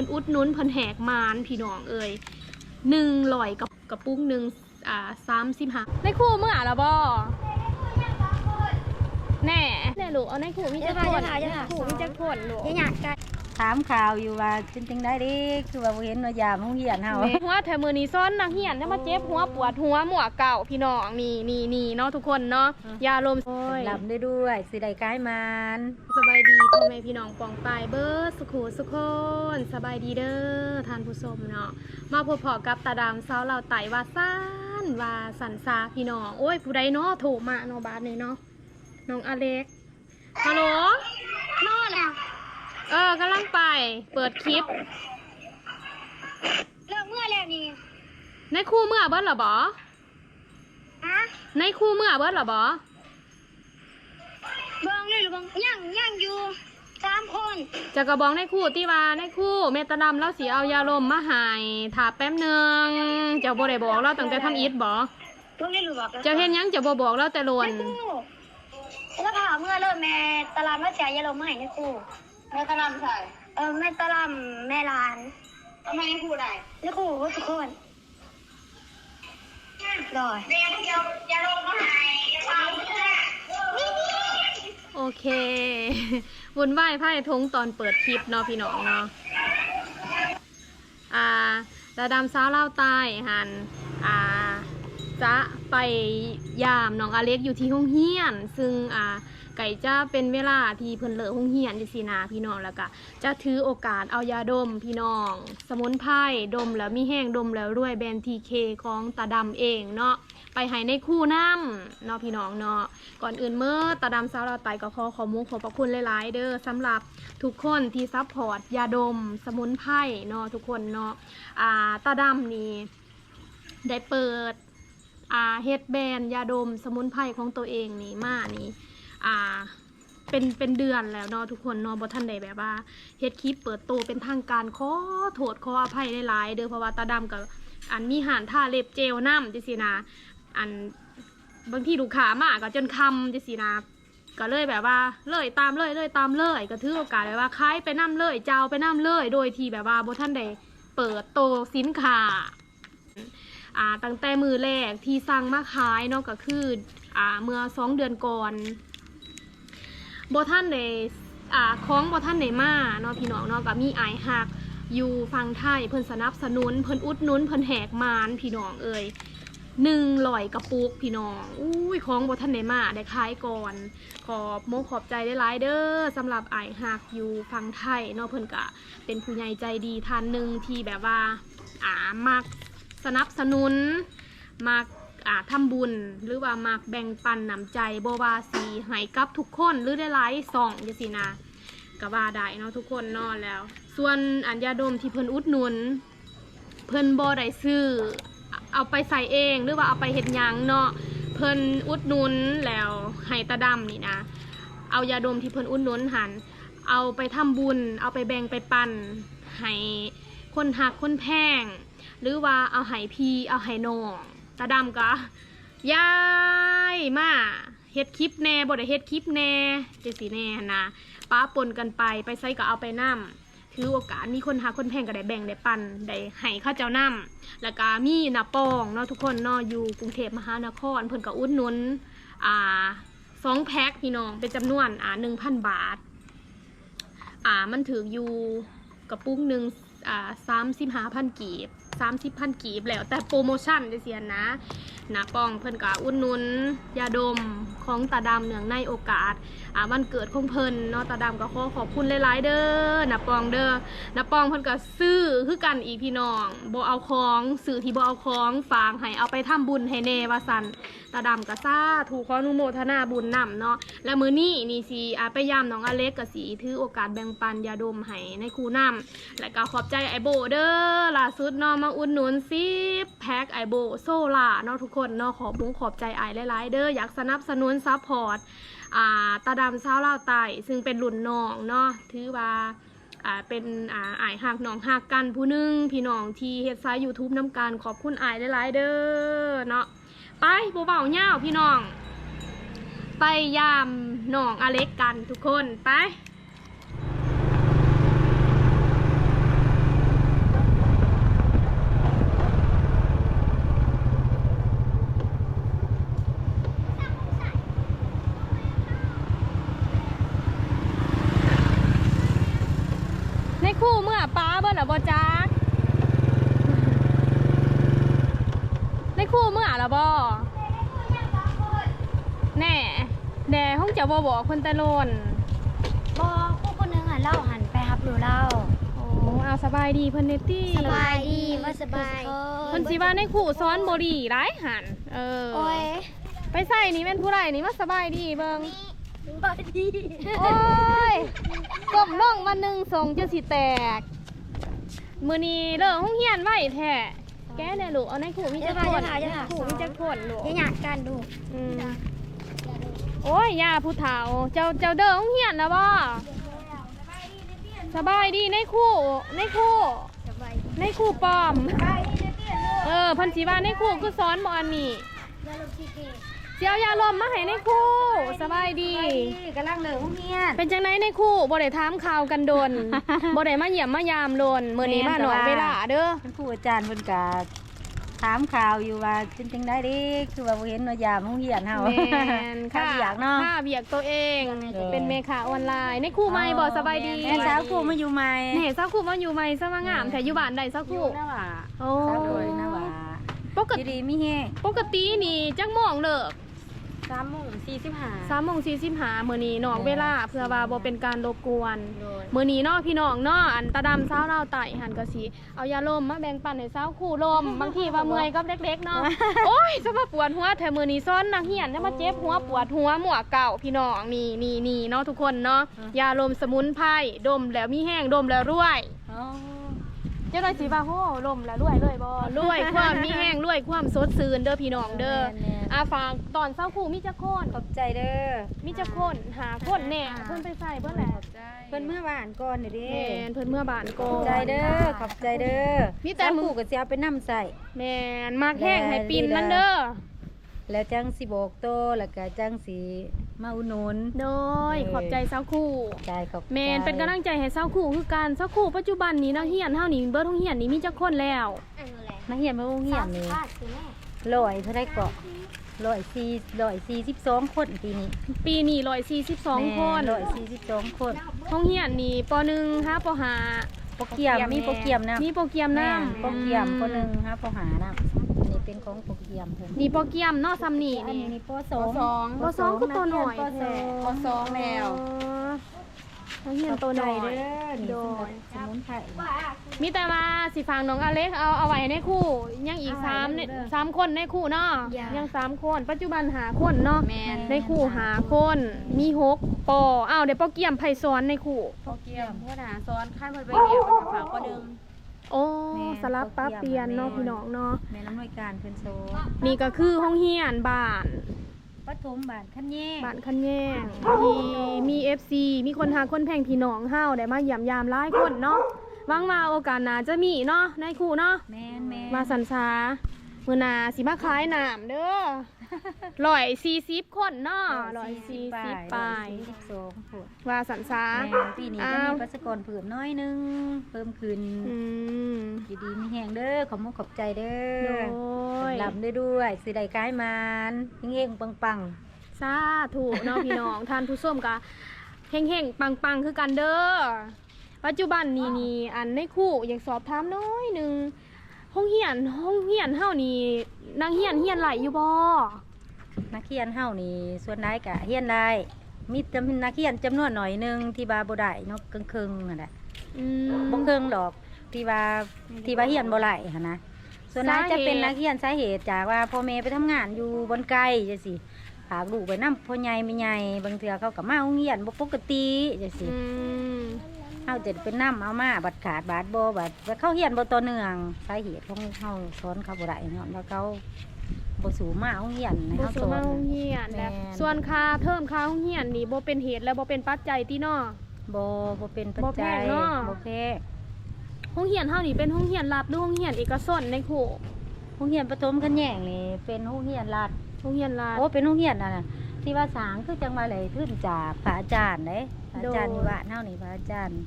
พิ่นอุดหนุนเพิ่นแหกมานพี่น้องเอ่ยหนึ่งลอยกับกระปุกหนึ่งอ่าสามสิบห้าในคู่เมื่อละบ่แน่แน่ลูกเอาในคู่มีจักคนคู่มีจักคนลูกยังอยากกัน ถามข่าวอยู่ว่าเป็นจังได้เดิคือว่าบ่เห็นว่ายามโรงเรียนเฮา หัวแถมือนี้ซ้อนนักเหียนถ้ามาเจ็บหัวปวดหัวหมวกเก่าพี่น้องนี่นี่นี่เนาะทุกคนเนาะยาลมโอ้ยลำได้ด้วยสิได้กายมันสบายดีพ่อแม่พี่น้องปองปายเบิร์ดสุขูสุขคนสบายดีเด้อท่านผู้ชมเนาะมาพบพอกับตาดำสาวเราไต่ว่าซ่านว่าสันซาพี่น้องโอ้ยผู้ใดเนาะโทรมาเนาะบาสนี่เนาะน้องอเล็กฮัลโหลนอนอะ เออกำลังไป เปิดคลิป เลิกเมื่อแล้วนี่ในคู่เมื่อเบิร์ดเหรอบอฮะในคู่เมื่อเบิร์ดเหรอบอเบิ่งเลยหรือเบิ่งย่างย่างอยู่สามคนจะกระบองในคู่ที่ว่าในคู่เมตาดำแล้วสีเอายาลมมาใหายถาแป๊บหนึงเจ้าบ่ได้บอกเราตั้งแต่ทำอีทบอเบิ่งเลยหรือบอกเจ้าเห็นหยังเจ้าบ่บอกเราแต่โลนไม่กู้แล้วผ่าเมื่อเริ่มแม่ตลาดมาจ่ายยาลมมาให้ในกู้ แม่ตลาดใส่เออแม่ตลาดแม่ร้านทำไมในกู้ได้ในกู้ทุกคนลอยแม่เดียวยาลมมาให้ยาลมนี่นี่โอเค วุ่นวายไพ่ทงตอนเปิดคลิปเนาะพี่น้องเนาะอ่าระดำสาวเล่าวใต้หันอ่าจะไปยามน้องอเล็กอยู่ที่ห้องเฮียน ซึ่งอ่า ไก่จะเป็นเวลาที่เพิ่นเลิกห้องเฮียนจังซี่นาพี่น้องแล้วก็จะถือโอกาสเอายาดมพี่น้อง สมุนไพรดมแล้วมีแห้งดมแล้วรวยแบรนด์ทีเคของตาดำเองเนาะไปให้ในคู่น้ำเนาะพี่น้องเนาะก่อนอื่นเมื่อตาดำสาวเราไตก็ขอขอมุกขอบพระคุณหลายๆ เด้อสำหรับทุกคนที่ซัพพอร์ตยาดม สมุนไพรเนาะทุกคนเนาะอ่าตาดำนี่ได้เปิดอาเฮดแบรนด์ยาดมสมุนไพรของตัวเองนี่มานี่ อ่าเป็นเป็นเดือนแล้วเนาะทุกคนเนาะบ่ทันได้แบบว่าเฮ็ดคลิปเปิดตัวเป็นทางการขอโทษขออภัยหลายๆเด้อเพราะว่าตาดำกับอันมีหานท่าเล็บเจลน้ำจังซี่นะอันบางทีลูกค้ามาก็จนคำจะสินะก็เลยแบบว่าเลยตามเลยเลยตามเลยก็ถือโอกาสเลยว่าขายไปน้ำเลยเจ้าไปน้ำเลย โดยที่แบบว่าบ่ท่านได้เปิดโตวสินค้าอ่าตั้งแต่มือแรกที่สั่งมาขายเนาะก็คืออ่าเมื่อสองเดือนก่อน บท่านได้อ่าของบท่านได้มาเนาะพี่น้องเนาะก็มีไอายหักอยู่ฟังไทยเพิ่นสนับสนุนเพิ่นอุดนุนเพิ่นแหกมานพี่น้องเอ่ยหนึ่งลอยกระปุกพี่น้องอุ้ยของบทันได้มาได้ขายก่อน ขอบโมขอบใจได้หลายเด้อสำหรับไอายหักอยู่ฟังไทยเนาะเพิ่นกะเป็นผู้ใหญ่ใจดีท่านหนึ่งที่แบบว่าอ่ามักสนับสนุนมัก อ่าทำบุญหรือว่ามักแบ่งปันน้ำใจบวาสีให้กับทุกคนหรือได้หลายๆส่องจังซี่นะก็ว่าได้เนาะทุกคนนอนแล้ว ส่วนอัญญาดมที่เพิ่นอุดหนุน เพิ่นบ่ได้ซื้อเอาไปใส่เองหรือว่าเอาไปเฮ็ดหยังเนาะเพิ่นอุดหนุนแล้วให้ตาดำนี่นะ เอายาดมที่เพิ่นอุดหนุนหันเอาไปทำบุญ เอาไปแบ่งไปปันให้คนหักคนแพง หรือว่าเอาให้พี่เอาให้น้อง ตาดำก็ยายมาเฮ็ดคลิปแน่บ่ได้เฮ็ดคลิปแน่จังซี่แน่นะป้าปนกันไปไปใส่ก็เอาไปนํถือโอกาสมีคนหาคนแพงก็ได้แบ่งได้ปันได้ให้ข้าเจ้านํแล้วก็มีนาปองเนาะทุกคนเนาะอยู่กรุงเทพมหานครเพิ่นก็อุดหนุนอ่าสองแพ็คพี่น้องเป็นจำนวนอ่าหนึ่งพันบาท อ่ามันถืออยู่กระปุกหนึ่งอ่าสามสิบห้าพันกีบ สามสิบพันกีบแล้ว แต่โปรโมชั่นจะเสียนะนาปองเพิ่นก็อุดหนุนยาดมของตาดำเนืองในโอกาสอ่าวันเกิดของเพิ่นเนาะตาดำก็ขอขอบคุณหลายๆเด้อนาปองเด้อนาปองเพิ่นก็ซื้อคือกันอีกพี่น้องบ่เอาของซื้อที่บ่เอาของฝากให้เอาไปทำบุญให้แน่ว่าซั่นตาดำก็ซาถูกขออนุโมทนาบุญนํเนาะและมื้อนี้นี่สิอาไปยามน้องอเล็กก็สิถือโอกาสแบ่งปันยาดมให้ในครูนํและก็ขอบใจไอโบเด้อล่าสุดเนาะมาอุดหนุน10แพ็คไอโบโซล่าเนาะทุกคนเนาะขอบมุงขอบใจไอายหลายๆเด้ออยากสนับสนุนซัพพอร์ตอ่าตาดำเช้าวลาไต่ซึ่งเป็นรุ่นน้องเนาะถือว่าอ่าเป็นอ่าไอหักน้องหักกันผู้หนึงพี่น้องที่เฮ็ดซาย YouTube น้ำกันขอบคุณไอายหลายๆเด้อเนาะไปบ่เบาเงาวพี่น้อง ไปยามน้องอเล็กกันทุกคนไป มื่อป้าเบิ่นอะบ่จักใน ครู่เมื่อละบ่แน่แด่ห้องจะบ่บอกคนแต่โลนบอกผู้คนหนึงอะเล่าหันไปฮับหรือเล่าโอ้เอาสบายดีเพิ่นเนตตี้สบายดีว่าสบายเพิ่นสิว่าในครู่ซ้อนบ่ดีหลายหันเออโอ้ยไปใส่นี่แม่นผู้ใดนี่มาสบายดีเบิ่งสบายดีโอ้ยก้มลงวันหนึ่งส่งจะสิแตก มือนี้เลิกห้องเฮียนไว้แท้ แกเนี่ยลูกเอาในขู่มีจะขนขู่มีจะขนลูกอย่าหยาดกันดูอืมโอ้ยยาผู้เฒ่าเจ้าเจ้าเด้อห้องเฮียนนะบ่สบายดีในคู่ในคู่สบายดีในคู่ปลอมสบายดีเตี้ยลูกเออเพันสีว่าในคู่ก็ซ้อนบ่อันนี้ เดี๋ยวลูกที่เกศ เสียวยาลมมาให้ในคู่สบายดี กำลังเลิกโรงเรียน เป็นจังไดในคู่บ่ได้ถามข่าวกันโดน บ่ได้มาเยี่ยมมายามโดนมื้อนี้มาหนอกเวลาเด้อเป็นครูอาจารย์เพิ่นก็ถามข่าวอยู่ว่าเป็นจังได๋เด้คือว่าบ่เห็นว่ายามโรงเรียนเฮาแม่นข้าค่ะวอยากเนาะค่าเบียกตัวเองเออเป็นเมคาออนไลน์ในคู่ใหม่บ่สบายดีแม่สาวครูมาอยู่ใหม่แหน่สาวคู่มาอยู่ใหม่ซะมางามแต่อยู่บ้านใดสาวคู่นะว่าโอ้สาวครูนะว่าปกอติยู่ดีมีแฮงปกตินี่จักโมงเลิก 3:45 3โมง45มื้อนี้นอกเวลาเพื่อว่าบ่เป็นการรบกวน โดยมื้อนี้เนาะพี่น้องเนาะอันตาดำสาวลาวไต่หันก็สิเอายาลมมาแบ่งปันให้สาวคู่ลม บางทีว่าเมื่อยกับเด็กๆเนาะโอ้ยจะมาปวดหัวแถมมื้อนี้ซ้อนนักเรียนจะมาเจ็บหัวปวดหัวหมวกเก่าพี่น้องนี่นี่นี่เนาะทุกคนเนาะยาลมสมุนไพรดมแล้วมีแห้งดมแล้วรวย อ๋อ เจ้าหน่อยสิว่าโหลมแล้วรวยเลยบ่รวยความมีแห้งรวยความสดชื่นเด้อพี่น้องเด้ออาฝากตอนเช้าคู่มีจักคนขอบใจเด้อมีจักคนหาคนแน่เพิ่นไปใส่เพิ่นแหละเพิ่นเมื่อวานก่อนนี่เด้แม่นเพิ่นเมื่อบานก่ขออบนใจเด้อขอบใจเด้อมีแต่สาวมึงครูก็สิเอาไปนํใส่แม่นมากแห้งให้ปินมันเด้อ แล้วจังสิบอกโตแล้วก็จังสิมาอุดหนุน โดยขอบใจเช้าคู่ใจขอบใจแมนเป็นกำลังใจให้เช้าคู่คือการเช้าคู่ปัจจุบันนี้นักเรียนเฮานี่เบิดโรงเรียนนี่มีจักคนแล้วอันนั้นแหละนักเรียนมาโรงเรียนนี่พลาดคือแม่ร้อยเท่าได้เกาะร้อยสี่ร้อยสี่สิบสองคนปีนี้ปีนี้142คนร้อยสี่สิบสองคนโรงเรียนนี่ป .1 ฮะปโปรเกียมมีโปรเกียมนะ .5 มีโปรแกรมแม่นำโปรเกียมปหนึ่งฮะปหานะอันนี้ เป็นของโปรเกียมเพิ่นนี่โปรแกรมเนาะซ้ำนี่อันนี่นี้ปสองปสองคือตัวหน่อยปสองปสองแล้วนักเรียนตัวหน่อยขบใจเด้อนี่โดย สมุนไพร มีแต่มาสิฟังน้องอเล็กเอาเอาไว้ในคู่ยังอีกเอาไว้สามในเนี่ยเด้อสามคนในคู่เนาะอย่ายั ยังสามคน ปัจจุบันหาคนเนาะแม่นในคู่หาคน มีหกปออ้าวเดี๋ยวปอเกี่ยมไพซ้อนในคู่โปรเกียมผู้ทหารซ้อนขั้นเพิ่นไปเกี่ยวกับฝากคนหนึง โอ้แม่นสลับปั๊บเปลี่ยนเนาะแม่นพี่น้องเนาะแม่น้ำหน่วยการเพิ่นโซนี่ก็คือห้องเฮียนบ้านปฐมบ้านคันแย่บ้านคันแย่งที่มี FC มีคนหาคนแพงพี่น้องเฮาได้มาเยี่ยมยามหลายคนเนาะหวังว่าโอกาสหน้าจะมีเนาะในคู่เนาะแม่นแม่นมาสันซามือหนาสิมาขายน้ำเด้อ ร้อยสี่สิบคนเนาะร้อยสี่สิบปลายสิบสองผลว่าสันซาแม่นปีนี้อ้าจะวมีประชากรเพิ่มน้อยหนึง เพิ่มขึ้นอืมอยู่ดีมีแหงเด้อขอบมุกขอบใจเด้โดอยลำด้วยด้วยสิได้กายมานเฮงๆปังสาถูกเนาะพี่น้องท่านผู้ส้มกะเฮงเฮงปังปังๆคือกันเด้อปัจจุบันนี้นี่อันในคู่อยากสอบถามน้อยหนึ่ง ห้องเฮียนห้องเฮียนเฮานี่นางเฮียนเฮียนไหลอยู่บ่ๆนักเขียนเฮานี่ส่วนได้กะเฮียนได้มีจำนวนนักเขียนจำนวนหน่อยหนึงที่บาบ่ได้เนาะครึ่งๆนั่นแหละอืม บ่ครึ่งดอกที่ว่าที่ว่าเฮียนบ่ไหลหั่นนะส่วนนั้นสาเหตุ จะเป็นนักเขียนสาเหตุจากว่าพ่อแม่ไปทำงานอยู่บนไกลจังซี่ฝากลูกไปนำพ่อใหญ่แม่ใหญ่บางเทื่อเขาก็มาโรงเรียนบ่ปกติจังซี่ อืม เฮาจะเป็นน้ำเอามาบัดขาดบาดบ่บัดว่าเขาเฮียนบ่ต่อเนื่องสาเหตุของเฮาสอนเขาบ่ได้เนาะแล้วเขาบ่สู่มาเอาเฮียนให้บ่เฮาสูสอมานโรงเรียนแล้วแม่น ส่วนค่าเทอมค่าโรงเรียนนี่บ่เป็นเหตุและบ่เป็นปัจจัยที่เนาะบ่บ่เป็นปัจบ่แพจังยเนาะบ่แพงโรงเรียนเฮานี่เป็นโรงเรียนรัฐหรือโรงเรียนเอกชนในคู่โรงเรียนประถมคันแยงนี่เป็นโรงเรียนรัฐโรงเรียนรัฐโอ้เป็นโรงเรียนน่ะนะ ที่ว่าสร้างคือจังว่าเลยขึ้นจากพระอาจารย์เด้พระอาจารย์โดยอยู่บ้านเฮานี่พระอาจารย์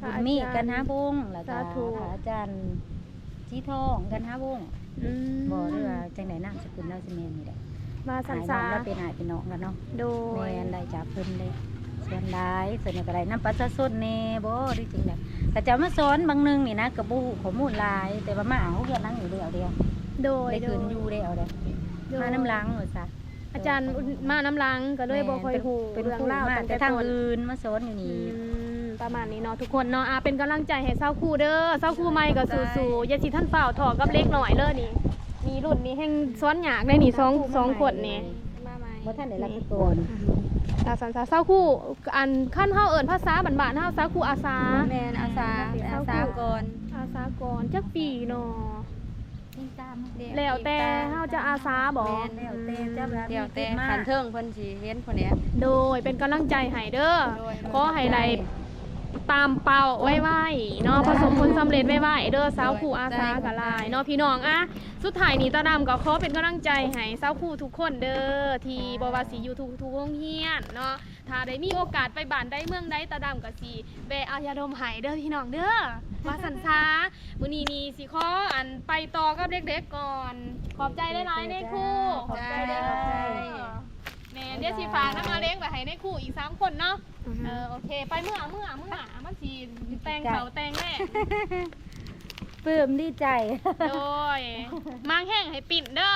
พระบุอาจารย์ญมีกันหาบงแล้วก็สาธุพระอาจารย์จีทองกันหาบงอืมบ่เรือว่าจังได๋นามสกุลเราสิแม่นนี่แหละมาสันหายน้สาองแล้วเป็นหายเป็นน้องกันเนาะโดแม่ยนได้จากเพิ่นได้ส่วนหลายส่วนใหญ่ก็ได้น้ำประชาชนแน่บ่ได้จริงแหละก็จะมาสอนบางหนึงนี่นะก็บ่ฮู้ข้อมูลหลาย แต่ว่ามาเอาเรื่องนั้นอยู่เดียวเดียวโดยได้โดคืนยอยู่ได้เอาเด้โดยมาน้ำล้างว่าซะ อาจารย์มาน้ำลังก็เลยบ่ค่อยฮู้เป็นเรื่องผู้เล่าวมาตั้งแต่แต่ทางต้นอื่นมาสอนอยู่อืนี่ มประมาณนี้เนาะทุกคนเนาะอาเป็นกำลังใจให้เศร้าคู่เด้อเศร้าคู่ใหม่ก็สู้ๆอย่าสิท่านเฝ้าถอกับเล็กหน่อยเลยนี่ มีรุ่นนี้แห่งซ้อนหยากได้นี่สองสองคนนี่ มาใหม่บ่ทันได้รับก่อนอาสาสาเศร้าคู่อันขั้นเฮาเอิ้นภาษาบ้านๆเฮาเศร้าคู่อาสา แมนอาสาอาสาก่อนอาสาก่อนจักปีเนาะ นี่ตามแล้วแต่เฮาจะอาสาบ่แม่นแล้วแต่เจ้าแบบเดี๋ยวแต่มาขันเทิงเพิ่นสิเห็นคนเนี้ยโดยเป็นกำลังใจให้เด้อโดยขอให้ได้ตามเป้าไว้ๆเนาะประสบผลสำเร็จไว้ๆเด้อสาวคู่อาสากับลายเนาะพี่น้องอะสุดท้ายนี้ตาดำก็ขอเป็นกำลังใจให้สาวคู่ทุกคนเด้อที่บ่ว่าสิอยู่ทุกทุกโรงเรียนเนาะถ้าได้มีโอกาสไปบ้านใดเมืองใดตาดำก็สิแบะเอายาดมให้เด้อพี่น้องเด้อ ว่าสันซามื้อนี้นี่สิขออันไปต่อกับเด็กๆก่อน ขอบใจหลายๆในครู่ขอบใจเด้อขอบใจ แม่เดี๋ยวสิฝากน้ำมาเลี้ยงไปให้ในครู่อีกสามคนเนาะ เออโอเค ไปเมื่อเมื่อเมื่อมันสีแตงเขาแตงแม่ ปลื้มดีใจ โดยมางแห้งให้ปิ่นเด้อ